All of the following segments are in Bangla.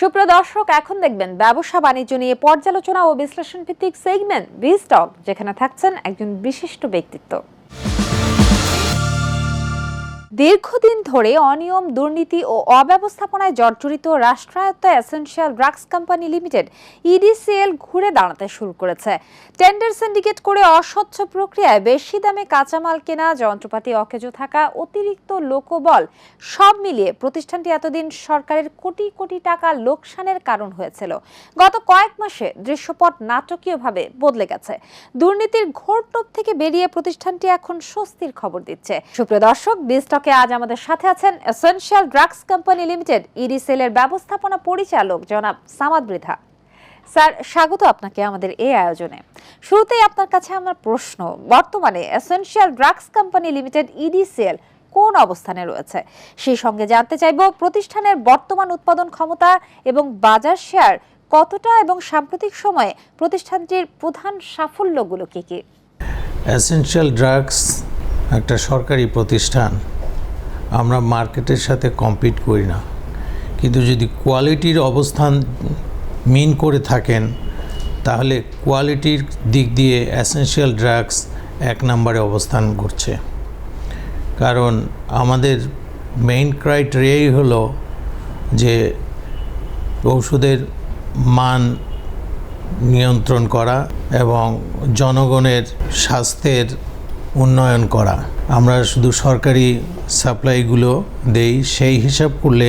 সুপ্রিয় দর্শক, এখন দেখবেন ব্যবসা বাণিজ্য নিয়ে পর্যালোচনা ও বিশ্লেষণ ভিত্তিক সেগমেন্ট বিস্টক যেখানে থাকছেন একজন বিশিষ্ট ব্যক্তিত্ব। দীর্ঘদিন ধরে অনিয়ম, দুর্নীতি ও অব্যবস্থাপনায় জর্জরিত রাষ্ট্রায়ত্ত essential drugs company limited, EDCL, ঘুরে দাঁড়াতে শুরু করেছে। টেন্ডার সিন্ডিকেট করে অস্বচ্ছ প্রক্রিয়ায় বেশি দামে কাঁচামাল কেনা, যন্ত্রপাতি অকেজো থাকা, অতিরিক্ত লোকবল সব মিলিয়ে প্রতিষ্ঠানটি এতদিন সরকারের কোটি কোটি টাকা লোকসানের কারণ হয়েছিল। গত কয়েক মাসে দৃশ্যপট নাটকীয়ভাবে বদলে গেছে। দুর্নীতির ঘোরটোপ থেকে বেরিয়ে প্রতিষ্ঠানটি এখন স্বস্তির খবর দিচ্ছে। সুপ্রিয় দর্শক বিস্টকে আজ আমাদের সাথে আছেন এসেনশিয়াল ড্রাগস কোম্পানি লিমিটেড ইডিসেলের ব্যবস্থাপনা পরিচালক জনাব সামাদ বৃধা। স্যার, স্বাগত আপনাকে আমাদের এই আয়োজনে। শুরুতেই আপনার কাছে আমার প্রশ্ন, বর্তমানে essential drugs company limited EDCL কোন অবস্থানে রয়েছে? সেই সঙ্গে জানতে চাইব প্রতিষ্ঠানের বর্তমান উৎপাদন ক্ষমতা এবং বাজার শেয়ার কতটা এবং সাম্প্রতিক সময়ে প্রতিষ্ঠানটির প্রধান সাফল্যগুলো কী কী? অ্যাসেনশিয়াল ড্রাগস একটা সরকারি প্রতিষ্ঠান আমরা মার্কেটের সাথে কম্পিট করি না। কিন্তু যদি কোয়ালিটির অবস্থান মিন করে থাকেন, তাহলে কোয়ালিটির দিক দিয়ে অ্যাসেনশিয়াল ড্রাগস এক নম্বরে অবস্থান করছে। কারণ আমাদের মেইন ক্রাইটেরিয়াই হলো যে ওষুধের মান নিয়ন্ত্রণ করা এবং জনগণের স্বাস্থ্যের উন্নয়ন করা। আমরা শুধু সরকারি সাপ্লাইগুলো দেই, সেই হিসাব করলে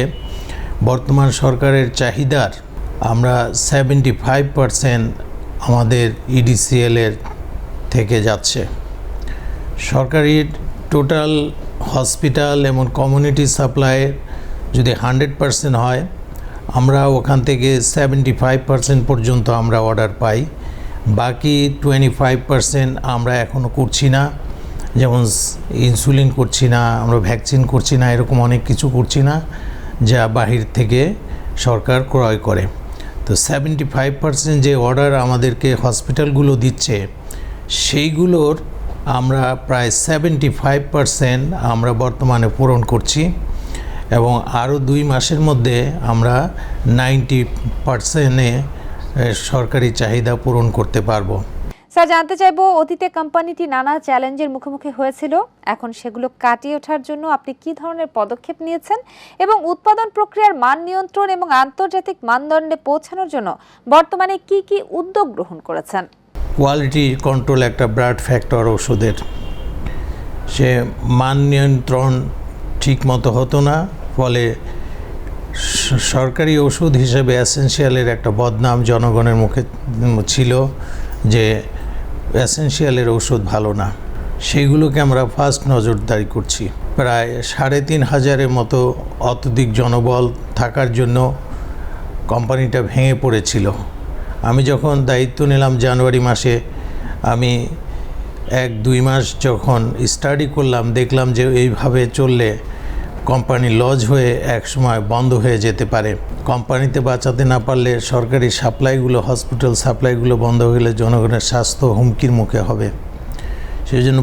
বর্তমান সরকারের চাহিদার আমরা সেভেন্টি ফাইভ পারসেন্ট আমাদের ইডিসিএলের থেকে যাচ্ছে। সরকারি টোটাল হসপিটাল এবং কমিউনিটি সাপ্লাই যদি হান্ড্রেড পারসেন্ট হয়, আমরা ওখান থেকে সেভেন্টি ফাইভ পারসেন্ট পর্যন্ত আমরা অর্ডার পাই। বাকি টোয়েন্টি ফাইভ পারসেন্ট আমরা এখনও করছি না। যেমন ইনসুলিন করছি না, আমরা ভ্যাকসিন করছি না, এরকম অনেক কিছু করছি না, যা বাহির থেকে সরকার ক্রয় করে। তো সেভেন্টি ফাইভ পারসেন্ট যে অর্ডার আমাদেরকে হসপিটালগুলো দিচ্ছে, সেইগুলোর আমরা প্রায় সেভেন্টি ফাইভ পারসেন্ট আমরা বর্তমানে পূরণ করছি এবং আরও দুই মাসের মধ্যে আমরা নাইনটি পারসেন্টে সরকারি চাহিদা পূরণ করতে পারব। স্যার, জানতে চাইব অতীতে কোম্পানিটি নানা চ্যালেঞ্জের মুখোমুখি হয়েছিল। এখন সেগুলো কাটিয়ে ওঠার জন্য আপনি কি ধরনের পদক্ষেপ নিয়েছেন? এবং উৎপাদন প্রক্রিয়ার মান নিয়ন্ত্রণ এবং আন্তর্জাতিক মানদণ্ডে পৌঁছানোর জন্য বর্তমানে কি কি উদ্যোগ গ্রহণ করেছেন? কোয়ালিটি কন্ট্রোল একটা ব্রাড ফ্যাক্টর ওষুধের। সে মান নিয়ন্ত্রণ ঠিক মতো হতো না, ফলে সরকারি ওষুধ হিসেবে অ্যাসেনশিয়ালের একটা বদনাম জনগণের মুখে ছিল যে অ্যাসেনশিয়ালের ওষুধ ভালো না। সেইগুলোকে আমরা ফার্স্ট নজরদারি করছি। প্রায় সাড়ে তিন হাজারের মতো অত্যধিক জনবল থাকার জন্য কোম্পানিটা ভেঙে পড়েছিল। আমি যখন দায়িত্ব নিলাম জানুয়ারি মাসে, আমি এক দুই মাস যখন স্টাডি করলাম, দেখলাম যে এইভাবে চললে কোম্পানি লজ হয়ে এক সময় বন্ধ হয়ে যেতে পারে। কোম্পানিতে বাঁচাতে না পারলে সরকারি সাপ্লাইগুলো, হসপিটাল সাপ্লাইগুলো বন্ধ হলে জনগণের স্বাস্থ্য হুমকির মুখে হবে। সেই জন্য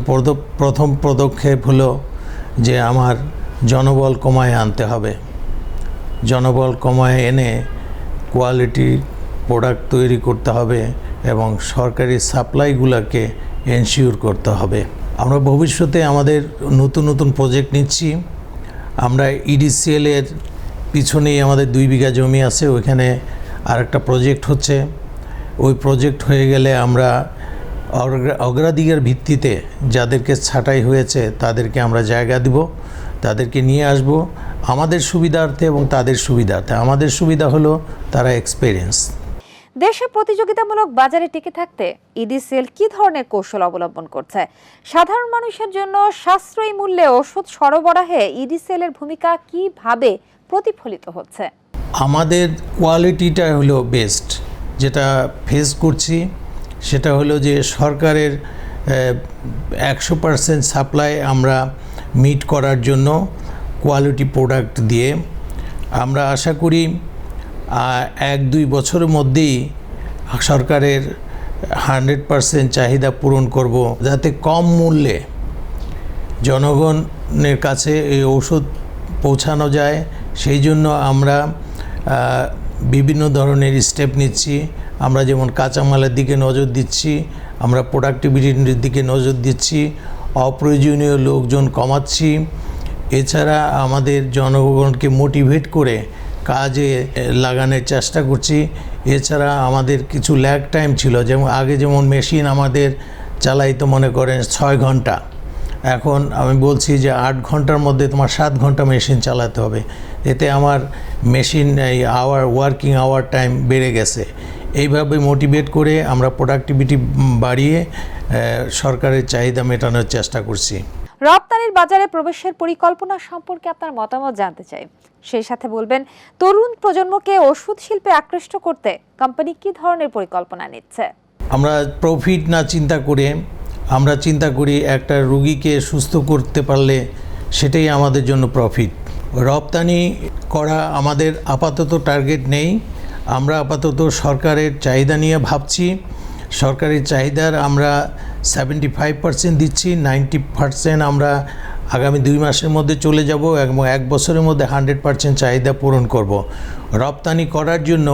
প্রথম পদক্ষেপ হলো যে আমার জনবল কমায় আনতে হবে। জনবল কমায় এনে কোয়ালিটি প্রোডাক্ট তৈরি করতে হবে এবং সরকারি সাপ্লাইগুলোকে এনশিওর করতে হবে। আমরা ভবিষ্যতে আমাদের নতুন নতুন প্রজেক্ট নিচ্ছি। আমরা ইডিসিএল এর পিছনেই আমাদের দুই বিঘা জমি আছে, ওইখানে আরেকটা প্রজেক্ট হচ্ছে। ওই প্রজেক্ট হয়ে গেলে আমরা অগ্রা- অগ্রাধিকার ভিত্তিতে যাদেরকে ছাঁটাই হয়েছে, তাদেরকে আমরা জায়গা দিব, তাদেরকে নিয়ে আসব। আমাদের সুবিধার্থে এবং তাদের সুবিধার্থে। আমাদের সুবিধা হলো তারা এক্সপেরিয়েন্স দেশে প্রতিযোগিতামূলক বাজারে টিকে থাকতে ইডিসিএল কি ধরনের কৌশল অবলম্বন করছে? সাধারণ মানুষের জন্য সাশ্রয়ী মূল্যে ওষুধ সরবরাহে ইডিসিএল এর ভূমিকা কীভাবে প্রতিফলিত হচ্ছে? আমাদের কোয়ালিটিটা হলো বেস্ট। যেটা ফেস করছি, সেটা হলো যে সরকারের একশো পারসেন্ট সাপ্লাই আমরা মিট করার জন্য কোয়ালিটি প্রোডাক্ট দিয়ে। আমরা আশা করি এক দুই বছরের মধ্যেই সরকারের হান্ড্রেড পারসেন্ট চাহিদা পূরণ করব। যাতে কম মূল্যে জনগণের কাছে এই ওষুধ পৌঁছানো যায়, সেই জন্য আমরা বিভিন্ন ধরনের স্টেপ নিচ্ছি। আমরা যেমন কাঁচামালের দিকে নজর দিচ্ছি, আমরা প্রোডাক্টিভিটির দিকে নজর দিচ্ছি, অপ্রয়োজনীয় লোকজন কমাচ্ছি। এছাড়া আমাদের জনগণকে মোটিভেট করে কাজে লাগানোর চেষ্টা করছি। এছাড়া আমাদের কিছু ল্যাগ টাইম ছিল, যেমন আগে যেমন মেশিন আমাদের চালাইতো মনে করেন ছয় ঘণ্টা, এখন আমি বলছি যে আট ঘণ্টার মধ্যে তোমার সাত ঘণ্টা মেশিন চালাতে হবে। এতে আমার মেশিন, এই আওয়ার ওয়ার্কিং আওয়ার টাইম বেড়ে গেছে। এইভাবে মোটিভেট করে আমরা প্রোডাক্টিভিটি বাড়িয়ে সরকারের চাহিদা মেটানোর চেষ্টা করছি। বাজারে প্রবেশের পরিকল্পনা সম্পর্কে আপনার মতামত জানতে চাই। সেই সাথে বলবেন, তরুণ প্রজন্মকে ওষুধ শিল্পে আকৃষ্ট করতে কোম্পানি কি ধরনের পরিকল্পনা নিচ্ছে? আমরা প্রফিট না চিন্তা করে, আমরা চিন্তা করি একটা রুগীকে সুস্থ করতে পারলে সেটাই আমাদের জন্য প্রফিট রপ্তানি করা আমাদের আপাতত টার্গেট নেই। আমরা আপাতত সরকারের চাহিদা নিয়ে ভাবছি। সরকারি চাহিদার আমরা সেভেন্টি ফাইভ পার্সেন্ট দিচ্ছি, নাইনটি পার্সেন্ট আমরা আগামী দুই মাসের মধ্যে চলে যাব এবং এক বছরের মধ্যে হান্ড্রেড পার্সেন্ট চাহিদা পূরণ করব। রপ্তানি করার জন্য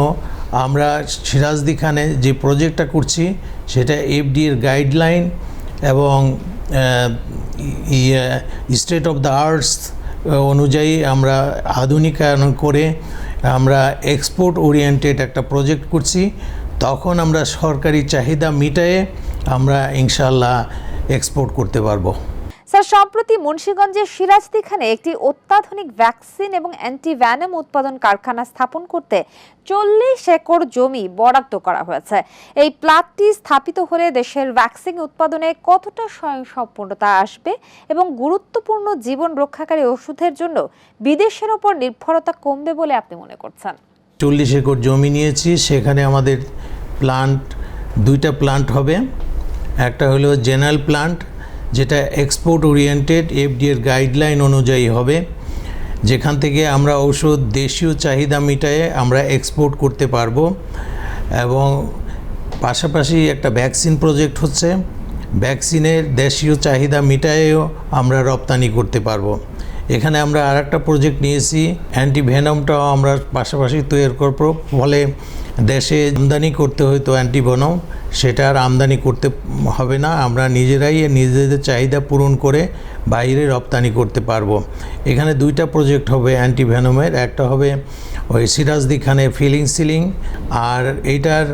আমরা সিরাজদি খানে যে প্রজেক্টটা করছি, সেটা এফডি এর গাইডলাইন এবং স্টেট অফ দ্য আর্টস অনুযায়ী আমরা আধুনিকায়ন করে আমরা এক্সপোর্ট ওরিয়েন্টেড একটা প্রজেক্ট করছি। তখন আমরা সরকারি চাহিদা মিটায়ে আমরা ইনশাল্লাহ এক্সপোর্ট করতে পারব। স্যার সম্প্রতি মুন্সিগঞ্জের সিরাজদিখানে একটি অত্যাধুনিক ভ্যাকসিন এবং অ্যান্টিভ্যানম উৎপাদন কারখানা স্থাপন করতে চল্লিশ একর জমি বরাদ্দ করা হয়েছে। এই প্লাটটি স্থাপিত হলে দেশের ভ্যাকসিন উৎপাদনে কতটা স্বয়ংসম্পূর্ণতা আসবে এবং গুরুত্বপূর্ণ জীবন রক্ষাকারী ওষুধের জন্য বিদেশের ওপর নির্ভরতা কমবে বলে আপনি মনে করছেন? চল্লিশ একর জমি নিয়েছি সেখানে আমাদের প্লান্ট দুইটা প্লান্ট হবে। একটা হলো জেনারেল প্লান্ট, যেটা এক্সপোর্ট ওরিয়েন্টেড এফডিএর গাইডলাইন অনুযায়ী হবে, যেখান থেকে আমরা ঔষধ দেশীয় চাহিদা মিটায়ে আমরা এক্সপোর্ট করতে পারব। এবং পাশাপাশি একটা ভ্যাকসিন প্রজেক্ট হচ্ছে ভ্যাকসিনের দেশীয় চাহিদা মিটায়েও আমরা রপ্তানি করতে পারব। এখানে আমরা আর একটা প্রজেক্ট নিয়েছি অ্যান্টিভেনমটাও আমরা পাশাপাশি তৈরি করব, ফলে দেশে আমদানি করতে হয়তো অ্যান্টিভেনম সেটা আর আমদানি করতে হবে না। আমরা নিজেরাই নিজেদের চাহিদা পূরণ করে বাইরে রপ্তানি করতে পারব। এখানে দুইটা প্রজেক্ট হবে অ্যান্টিভেনমের, একটা হবে ওই সিরাজদি খানের ফিলিং সিলিং আর এইটার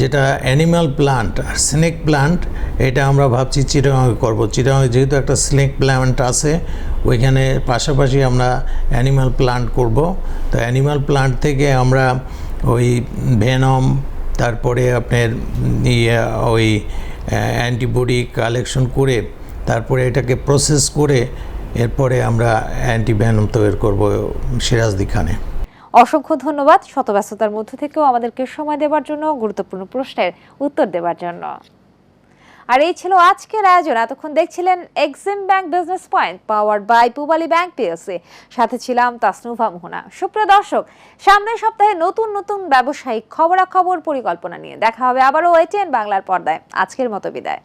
যেটা অ্যানিম্যাল প্লান্ট আর স্নেক প্লান্ট এটা আমরা ভাবছি চিটাগাঁয়ে করব। চিটাগাঁয়ে যেহেতু একটা স্নেক প্লান্ট আছে, ওইখানে পাশাপাশি আমরা অ্যানিম্যাল প্লান্ট করব। তো অ্যানিম্যাল প্লান্ট থেকে আমরা ওই ভেনম তারপরে আপনার ইয়ে ওই অ্যান্টিবডি কালেকশন করে, তারপরে এটাকে প্রসেস করে, এরপরে আমরা অ্যান্টিভেনম তৈরি করব সিরাজদি খানে। অসংখ্য ধন্যবাদ শতব্যস্ততার মধ্য থেকেও আমাদেরকে সময় দেওয়ার জন্য, গুরুত্বপূর্ণ প্রশ্নের উত্তর দেওয়ার জন্য। আর এই ছিল আজকের আয়োজন। এতক্ষণ দেখছিলেন Exim bank business point power by Pubali bank PLC সাথে ছিলাম তাসনুভা মোহনা। সুপ্রিয় দর্শক, সামনের সপ্তাহে নতুন নতুন ব্যবসায়িক খবরাখবর পরিকল্পনা নিয়ে দেখা হবে আবারও এটিএন বাংলার পর্দায়। আজকের মতো বিদায়।